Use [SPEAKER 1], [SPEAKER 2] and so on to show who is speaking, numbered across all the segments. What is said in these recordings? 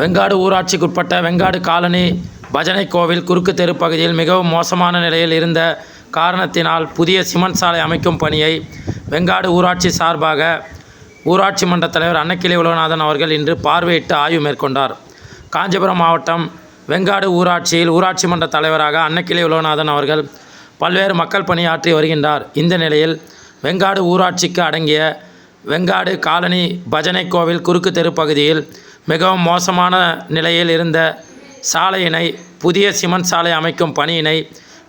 [SPEAKER 1] Vengadu ஊராட்சிக்குட்பட்ட Vengadu colony பஜனை கோவில் குறுக்கு தெரு பகுதியில் மிகவும் மோசமான நிலையில் இருந்த காரணத்தினால் புதிய சிமெண்ட் சாலை அமைக்கும் பணியை வெங்காடு ஊராட்சி சார்பாக ஊராட்சி மன்ற தலைவர் அன்னக்கிளி உலகநாதன் அவர்கள் இன்று பார்வையிட்டு ஆய்வு மேற்கொண்டார். காஞ்சிபுரம் மாவட்டம் வெங்காடு ஊராட்சியில் ஊராட்சி மன்ற தலைவராக அன்னக்கிளி உலகநாதன் அவர்கள் பல்வேறு மக்கள் பணியாற்றி வருகின்றார். இந்த நிலையில் வெங்காடு ஊராட்சிக்கு அடங்கிய வெங்காடு காலனி பஜனை கோவில் குறுக்கு தெரு பகுதியில் மிகவும் மோசமான நிலையில் இருந்த சாலையினை புதிய சிமெண்ட் சாலை அமைக்கும் பணியினை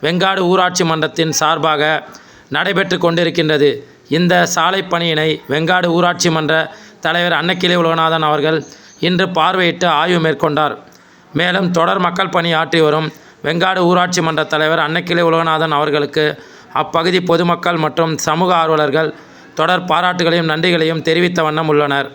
[SPEAKER 1] வெங்காடு ஊராட்சி மன்றத்தின் சார்பாக நடைபெற்று கொண்டிருக்கின்றது. இந்த சாலை பணியினை வெங்காடு ஊராட்சி மன்ற தலைவர் அன்னக்கிளி உலகநாதன் அவர்கள் இன்று பார்வையிட்டு ஆய்வு மேற்கொண்டார். மேலும் தொடர் மக்கள் பணி ஆற்றி வரும் வெங்காடு ஊராட்சி மன்ற தலைவர் அன்னக்கிளி உலகநாதன் அவர்களுக்கு அப்பகுதி பொதுமக்கள் மற்றும் சமூக ஆர்வலர்கள் தொடர் பாராட்டுகளையும் நன்றிகளையும் தெரிவித்த வண்ணம் உள்ளனர்.